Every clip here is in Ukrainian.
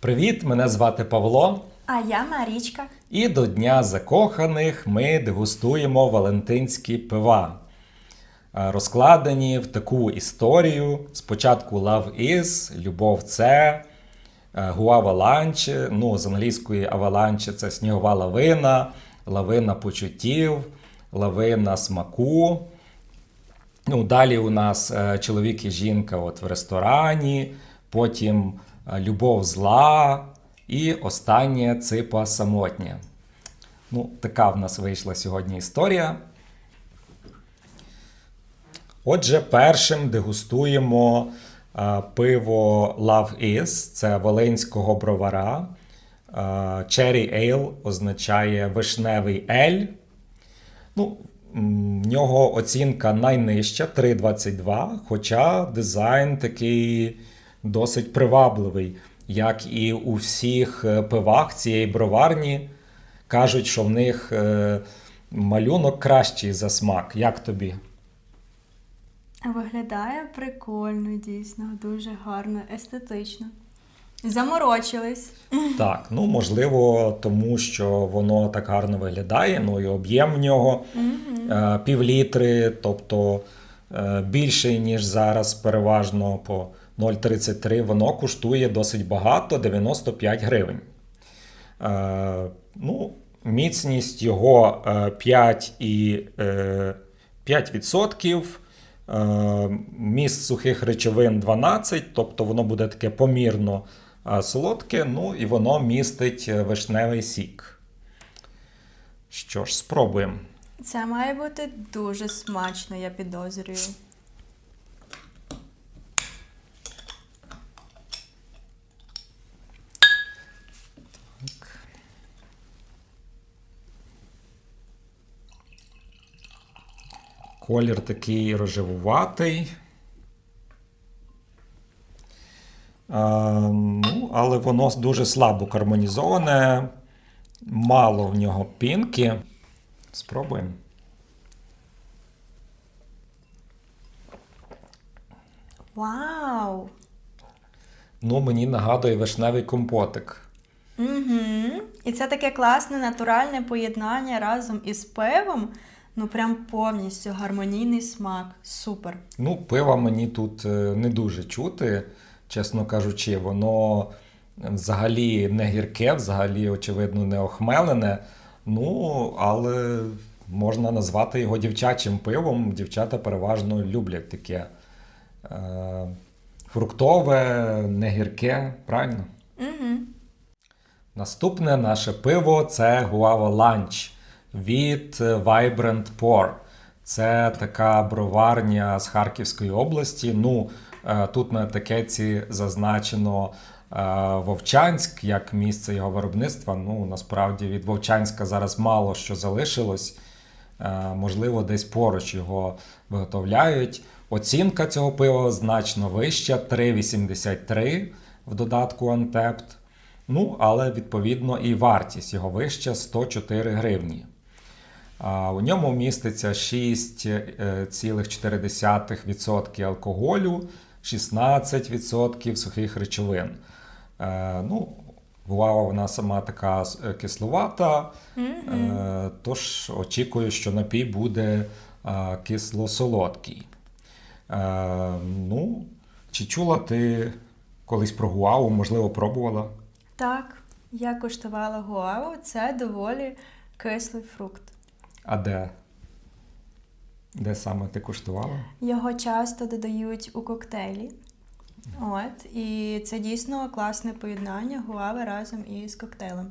Привіт, мене звати Павло. А я Марічка. І до Дня закоханих ми дегустуємо валентинські пива, Е, розкладені в таку історію. Спочатку Love is, Любов це, Гуава ланче. Ну, з англійської аваланче це снігова лавина, лавина почуттів, лавина смаку. Ну, далі у нас е, чоловік і жінка от в ресторані, потім е, любов зла, і останнє ципа самотня. Ну, така в нас вийшла сьогодні історія. Отже, першим дегустуємо пиво Love Is, це волинського бровара. Cherry Ale означає вишневий ель. Ну, в нього оцінка найнижча 3,22, хоча дизайн такий досить привабливий, як і у всіх е, пивах цієї броварні. Кажуть, що в них е, малюнок кращий за смак. Як тобі? Виглядає прикольно, дійсно, дуже гарно, естетично. Заморочились. Так, ну можливо, тому що воно так гарно виглядає. Ну і об'єм в нього е, півлітри, тобто більший, ніж зараз, переважно по 0,33. Воно коштує досить багато 95 гривень. Е, ну, міцність його е, 5 і е, 5%. Е, Міст сухих речовин 12, тобто воно буде таке помірно е, солодке, ну і воно містить е, вишневий сік. Що ж, спробуємо. Це має бути дуже смачно, я підозрюю. Колір такий рожевуватий. Ну, але воно дуже слабо кармонізоване, мало в нього пінки. Спробуємо. Вау! Ну, мені нагадує вишневий компотик. Угу. І це таке класне натуральне поєднання разом із пивом. Ну, прям повністю гармонійний смак. Супер. Ну, пива мені тут е, не дуже чути, чесно кажучи, воно взагалі не гірке, взагалі, очевидно, не охмелене. Ну, але можна назвати його дівчачим пивом. Дівчата переважно люблять таке е, фруктове, не гірке, правильно? Угу. Наступне наше пиво це Guava Lunch від Vibrant Pour. Це така броварня з Харківської області. Ну, е, тут на етикетці зазначено е, Вовчанськ як місце його виробництва. Ну, насправді від Вовчанська зараз мало що залишилось. Е, Можливо, десь поруч його виготовляють. Оцінка цього пива значно вища 3,83 в додатку Untapped. Ну, але відповідно і вартість його вища 104 гривні. У ньому міститься 6,4% алкоголю, 16% сухих речовин. Е, ну, Гуава вона сама така е, кисловата, е, тож очікую, що напій буде е, кисло-солодкий. Е, ну, чи чула ти колись про гуаву, можливо, пробувала? Так, я куштувала гуаву. Це доволі кислий фрукт. А де? Де саме ти куштувала? Його часто додають у коктейлі. От, і це дійсно класне поєднання гуави разом із коктейлем.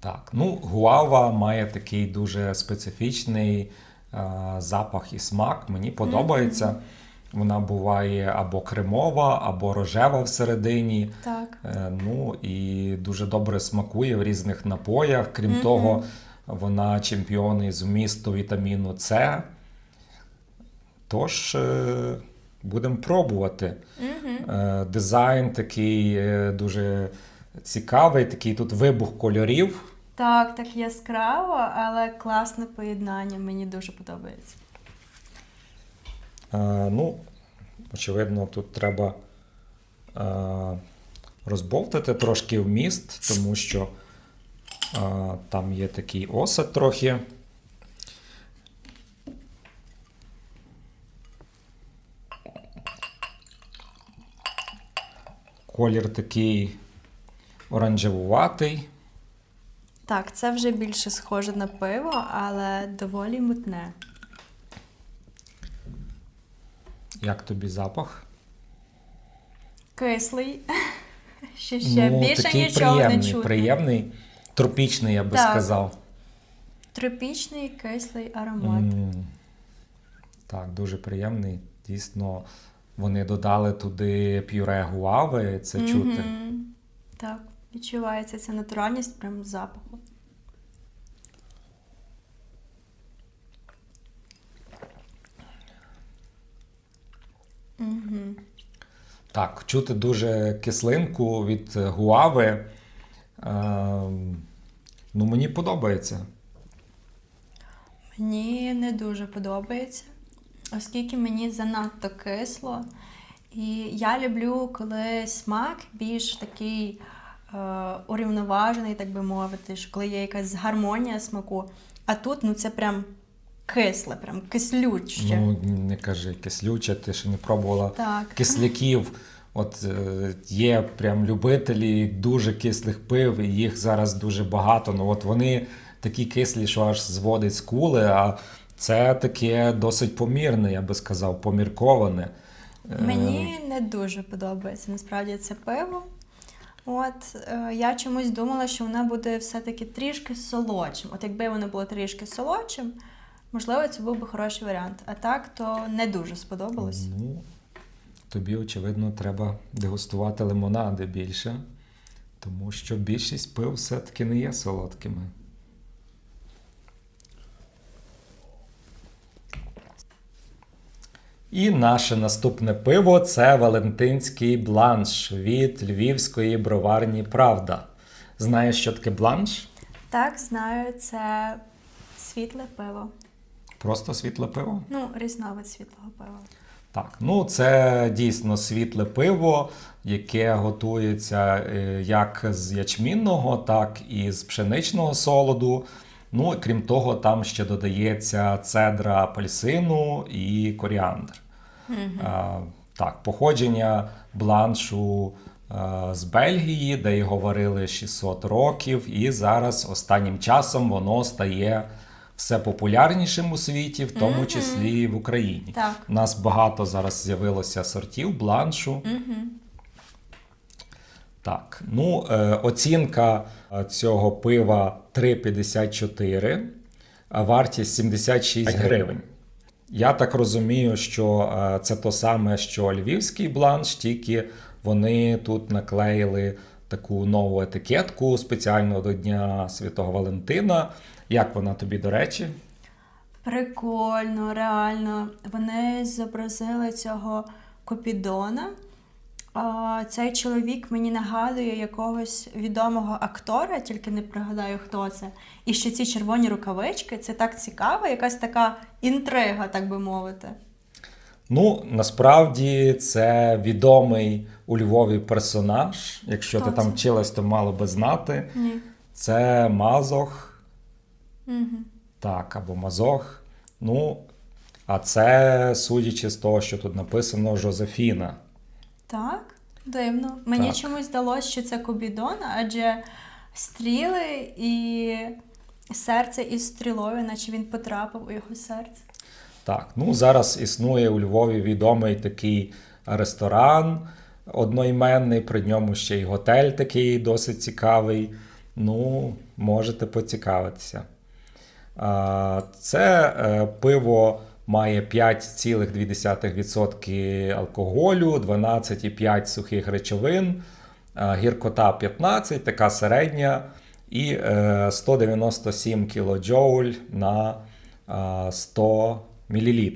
Так, ну, гуава має такий дуже специфічний е, запах і смак. Мені подобається. Вона буває або кремова, або рожева всередині. Так. Е, ну і дуже добре смакує в різних напоях. Крім Мгм. того, вона чемпіон із вмісту вітаміну С. Тож е, будемо пробувати. Угу. Дизайн такий е, дуже цікавий, такий тут вибух кольорів. Так, так яскраво, але класне поєднання. Мені дуже подобається. Е, Ну, очевидно, тут треба е, розбовтати трошки вміст, тому що там є такий осад трохи. Колір такий оранжевуватий. Так, це вже більше схоже на пиво, але доволі мутне. Як тобі запах? Кислий. Ще ще більше Ну, такий нічого приємний, не чутно. приємний, тропічний, я би Так. сказав. Тропічний кислий аромат. М, Так, дуже приємний. Дійсно, вони додали туди пюре гуави, це чути. Так, відчувається ця натуральність прям запаху. Угу. Так, чути дуже кислинку від гуави. Ем, ну, мені подобається. Мені не дуже подобається, оскільки мені занадто кисло. І я люблю, коли смак більш такий е, урівноважений, так би мовити, що коли є якась гармонія смаку. А тут ну це прям кисле, прям кислюче. Ну, не кажи, кислюче, ти ще не пробувала так. кисляків. От е, є прям любителі дуже кислих пив, і їх зараз дуже багато. Ну от вони такі кислі, що аж зводить скули, а це таке досить помірне, я би сказав, помірковане. Е, Мені не дуже подобається насправді це пиво. От е, я чомусь думала, що воно буде все-таки трішки солодшим. От якби воно було трішки солодшим, можливо, це був би хороший варіант. А так, то не дуже сподобалось. Тобі, очевидно, треба дегустувати лимонади більше, тому що більшість пив все-таки не є солодкими. І наше наступне пиво це Валентинський бланш від львівської броварні Правда. Знаєш, що таке бланш? Так, знаю, це світле пиво. Просто світле пиво? Ну, різновид світлого пива. Так, ну це дійсно світле пиво, яке готується е, як з ячмінного, так і з пшеничного солоду. Ну, і крім того, там ще додається цедра апельсину і коріандр. А, так, походження бланшу а, з Бельгії, де його варили 600 років, і зараз останнім часом воно стає все популярнішим у світі, в тому числі і в Україні. Так. У нас багато зараз з'явилося сортів бланшу. Угу. Так, ну е, оцінка е, цього пива 3,54, а вартість 76 гривень. Я так розумію, що е, це то саме, що львівський бланш, тільки вони тут наклеїли таку нову етикетку спеціально до Дня Святого Валентина. Як вона тобі, до речі? Прикольно, реально. Вони зобразили цього Копідона. Цей чоловік мені нагадує якогось відомого актора, тільки не пригадаю, хто це. І ще ці червоні рукавички це так цікаво, якась така інтрига, так би мовити. Ну, насправді це відомий у Львові персонаж. Якщо Хто ти там вчилась, то мало би знати. Ні. Це Мазох, Угу. так, або Мазох. Ну, а це, судячи з того, що тут написано, Жозефіна. Так, дивно. Мені Так. чомусь здалося, що це Кобідон, адже стріли і серце із стрілою, наче він потрапив у його серце. Так, ну зараз існує у Львові відомий такий ресторан одноіменний, при ньому ще й готель такий досить цікавий. Ну, можете поцікавитися. Це е, пиво має 5,2% алкоголю, 12,5 сухих речовин, гіркота 15, така середня, і е, 197 кілоджоуль на 100 мл.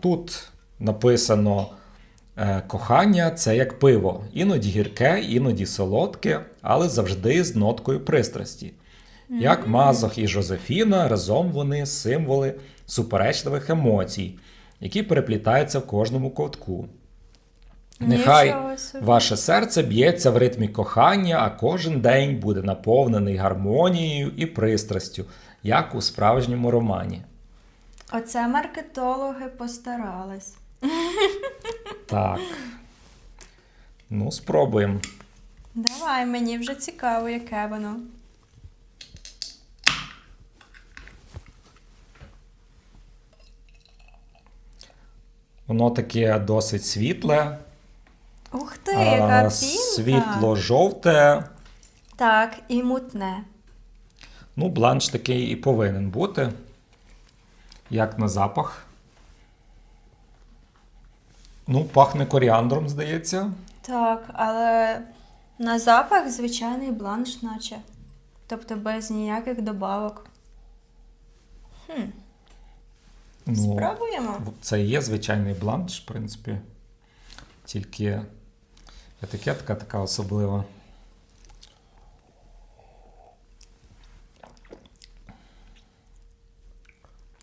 Тут написано е, кохання це як пиво, іноді гірке, іноді солодке, але завжди з ноткою пристрасті. Як Мазох і Жозефіна, разом вони символи суперечливих емоцій, які переплітаються в кожному ковтку. Нехай ваше серце б'ється в ритмі кохання, а кожен день буде наповнений гармонією і пристрастю, як у справжньому романі. Оце маркетологи постарались. Так. Ну, спробуємо. Давай, мені вже цікаво, яке воно. Воно таке досить світле, Ух ти, яка пінка! світло-жовте. Так, і мутне. Ну, бланш такий і повинен бути. Як на запах. Ну, пахне коріандром, здається. Так, але на запах звичайний бланш, наче. Тобто без ніяких добавок. Хм, Ну, спробуємо. Це є звичайний бланш, в принципі. Тільки етикетка така особлива.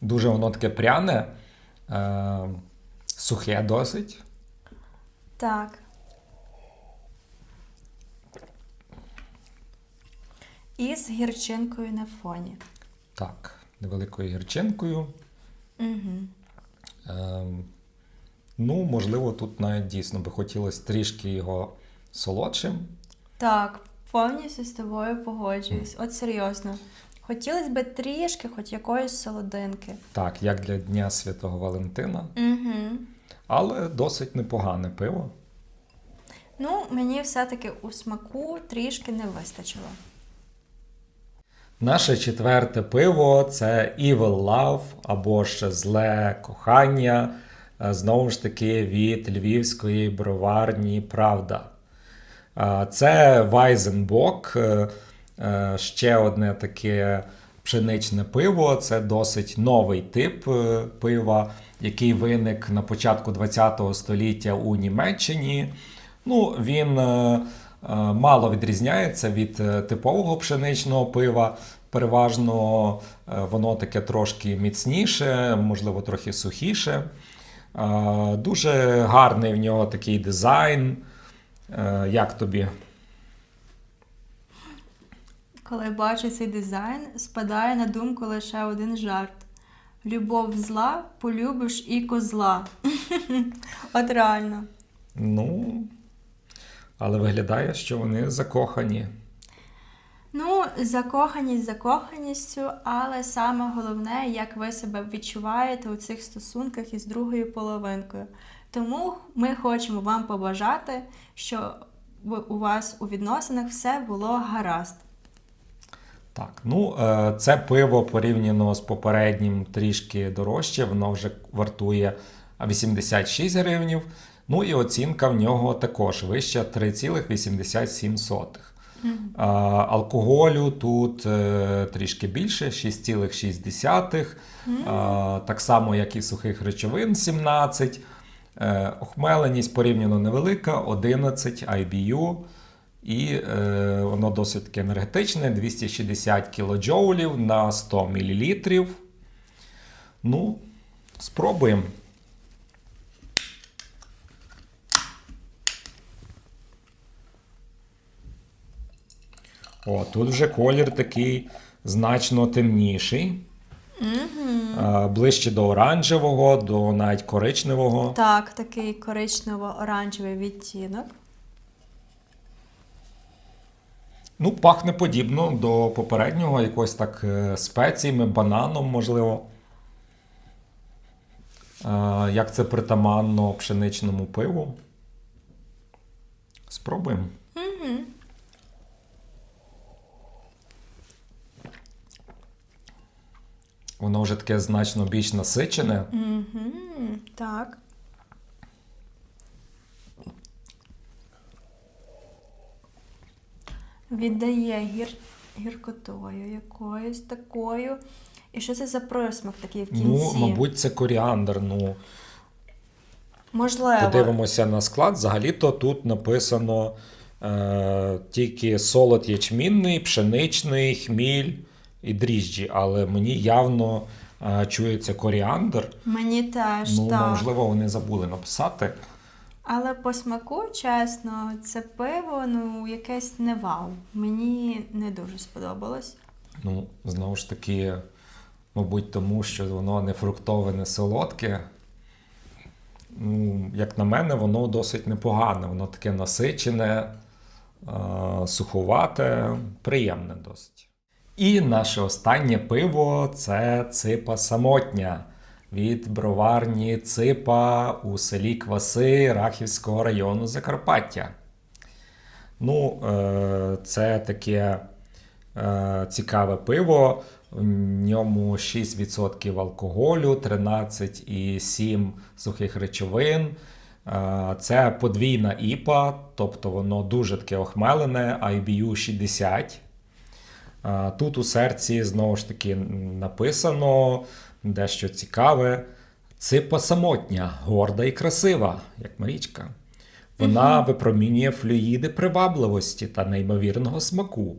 Дуже воно таке пряне, е, сухе досить. Так. І з гірчинкою на фоні. Так, невеликою гірчинкою. Угу. Е, ну, можливо, тут навіть дійсно би хотілося трішки його солодшим. Так, повністю з тобою погоджуюсь. От серйозно. Хотілося б трішки, хоч якоїсь солодинки. Так, як для Дня Святого Валентина. Угу. Але досить непогане пиво. Ну, мені все-таки у смаку трішки не вистачило. Наше четверте пиво це Evil Love або ж зле кохання. Е, Знову ж таки від львівської броварні Правда. Е, Це Вайзенбок, е, ще одне таке пшеничне пиво. Це досить новий тип пива, який виник на початку ХХ століття у Німеччині. Ну, він мало відрізняється від е, типового пшеничного пива. Переважно е, воно таке трошки міцніше, можливо, трохи сухіше. Е, Дуже гарний в нього такий дизайн. Е, Як тобі? Коли бачу цей дизайн, спадає на думку лише один жарт. Любов зла, полюбиш і козла. От реально. Ну, але виглядає, що вони закохані. Ну, закоханість закоханістю, але саме головне, як ви себе відчуваєте у цих стосунках із другою половинкою. Тому ми хочемо вам побажати, що у вас у відносинах все було гаразд. Так, ну е, це пиво порівняно з попереднім трішки дорожче, воно вже вартує 86 гривнів. Ну і оцінка в нього також вища 3,87. А, алкоголю тут е, трішки більше 6,6. А, так само, як і сухих речовин 17. Е, охмеленість порівняно невелика 11 IBU. І е, воно досить таки енергетичне 260 кілоджоулів на 100 мл. Ну, спробуємо. О, тут вже колір такий значно темніший. Е, ближче до оранжевого, до навіть коричневого. Так, такий коричнево-оранжевий відтінок. Ну, пахне подібно до попереднього, якось так е, спеціями, бананом, можливо. Як це притаманно пшеничному пиву. Спробуємо. Воно вже таке значно більш насичене. Угу, так. Віддає гір... гіркотою якоюсь такою. І що це за присмак такий в кінці? Ну, мабуть, це коріандр. Ну, Можливо. Подивимося на склад. Взагалі-то тут написано е, тільки солод ячмінний, пшеничний, хміль і дріжджі, але мені явно е, чується коріандр. Мені теж, Ну, так. можливо, вони забули написати. Але по смаку, чесно, це пиво, ну, якесь не вау. Мені не дуже сподобалось. Ну, знову ж таки, мабуть, тому що воно не фруктове, не солодке. Ну, як на мене, воно досить непогане. Воно таке насичене, е, суховате, приємне досить. І наше останнє пиво це ципа самотня від броварні Ципа у селі Кваси Рахівського району Закарпаття. Ну, е, це таке е, цікаве пиво. В ньому 6% алкоголю, 13,7 сухих речовин. Е, Це подвійна іпа, тобто воно дуже таке охмелене, IBU 60. Тут у серці знову ж таки написано дещо цікаве. Ципа самотня, горда і красива, як Марічка. Вона випромінює флюїди привабливості та неймовірного смаку,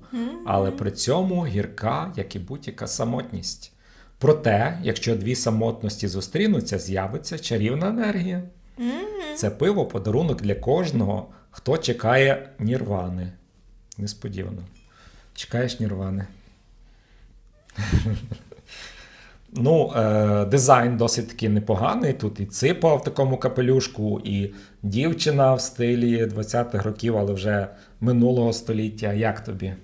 але при цьому гірка, як і будь-яка самотність. Проте, якщо дві самотності зустрінуться, з'явиться чарівна енергія. Це пиво подарунок для кожного, хто чекає нірвани. Несподівано. Чекаєш нірвани. Ну, е, дизайн досить таки непоганий. Тут і ципа в такому капелюшку, і дівчина в стилі 20-х років, але вже минулого століття. Як тобі?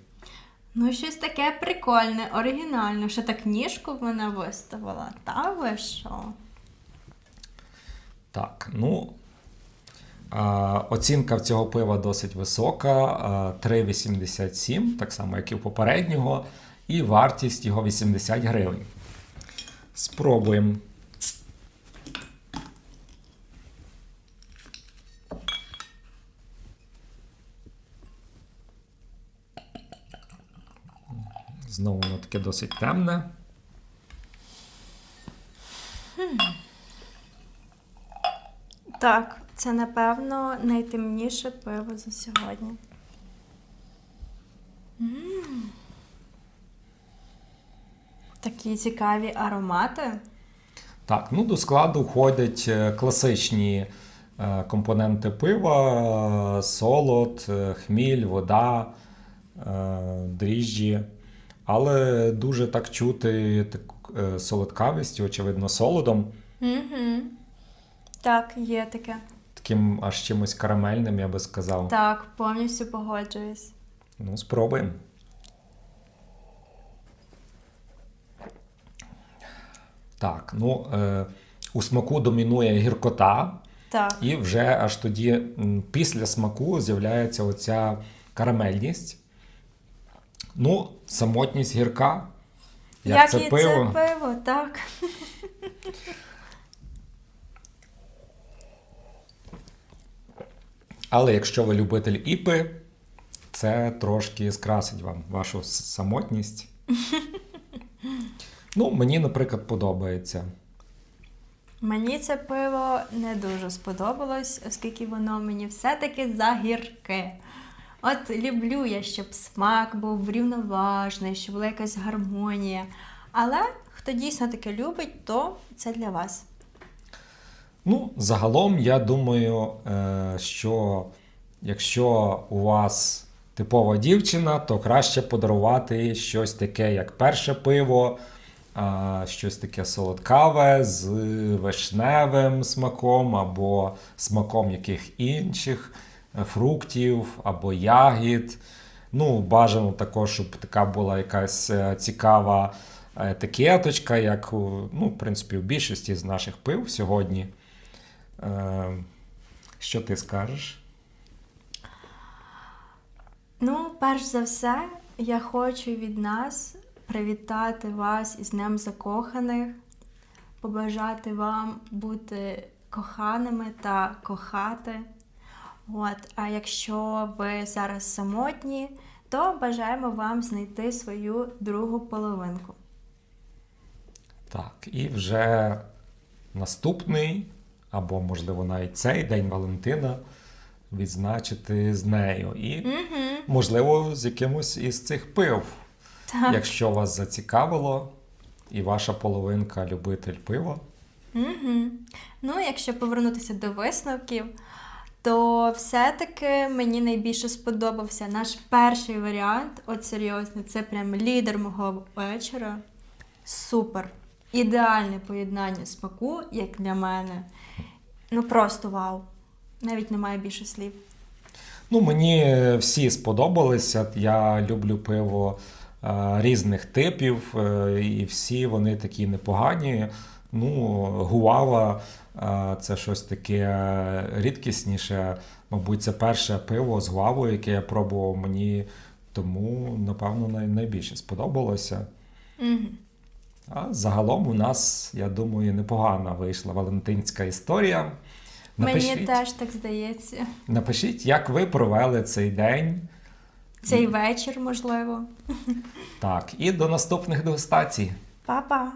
Ну, щось таке прикольне, оригінальне. Ще так ніжку вона виставила. Та ви що? Так, ну. Оцінка в цього пива досить висока, а, 3,87, так само, як і у попереднього, і вартість його 80 гривень. Спробуємо. Знову воно таке досить темне. Так, це напевно найтемніше пиво за сьогодні. М. Такі цікаві аромати. Так, ну до складу входять е, класичні е, компоненти пива: солод, е, хміль, вода, дріжджі. Але дуже так чути так, солодкавість, очевидно, солодом, Угу. Так, є таке. Таким аж чимось карамельним, я би сказав. Так, повністю погоджуюсь. Ну, спробуємо. Так, ну, е, у смаку домінує гіркота. Так. І вже аж тоді м, після смаку з'являється оця карамельність. Ну, самотність гірка. Як, Як це і пиво. це пиво, так. Але якщо ви любитель іпи, це трошки скрасить вам вашу самотність. Ну, мені, наприклад, подобається. Мені це пиво не дуже сподобалось, оскільки воно мені все-таки загірке. От люблю я, щоб смак був врівноважний, щоб була якась гармонія. Але хто дійсно таке любить, то це для вас. Ну, загалом, я думаю, е, що якщо у вас типова дівчина, то краще подарувати щось таке, як перше пиво, щось таке солодкаве з вишневим смаком або смаком яких інших е, фруктів або ягід. Ну, бажано також, щоб така була якась е, цікава етикеточка, як ну, в принципі, у більшості з наших пив сьогодні. Е, Що ти скажеш? Ну, перш за все, я хочу від нас привітати вас із Днем Закоханих, побажати вам бути коханими та кохати. От, а якщо ви зараз самотні, то бажаємо вам знайти свою другу половинку. Так, і вже наступний, або, можливо, навіть цей День Валентина відзначити з нею. І, Угу. можливо, з якимось із цих пив. Так. Якщо вас зацікавило, і ваша половинка любитель пива, Угу. Ну, якщо повернутися до висновків, то все-таки мені найбільше сподобався наш перший варіант. От серйозно, це прям лідер мого вечора. Супер. Ідеальне поєднання смаку, як для мене. Ну просто вау. Навіть немає більше слів. Ну, мені всі сподобалися. Я люблю пиво е, різних типів, е, і всі вони такі непогані. Ну, гуава е, це щось таке рідкісніше. Мабуть, це перше пиво з гуавою, яке я пробував мені, тому, напевно, най- найбільше сподобалося. Угу. А загалом у нас, я думаю, непогана вийшла валентинська історія. Мені теж так здається. Напишіть, як ви провели цей день. Цей вечір, можливо. Так, і до наступних дегустацій. Па-па!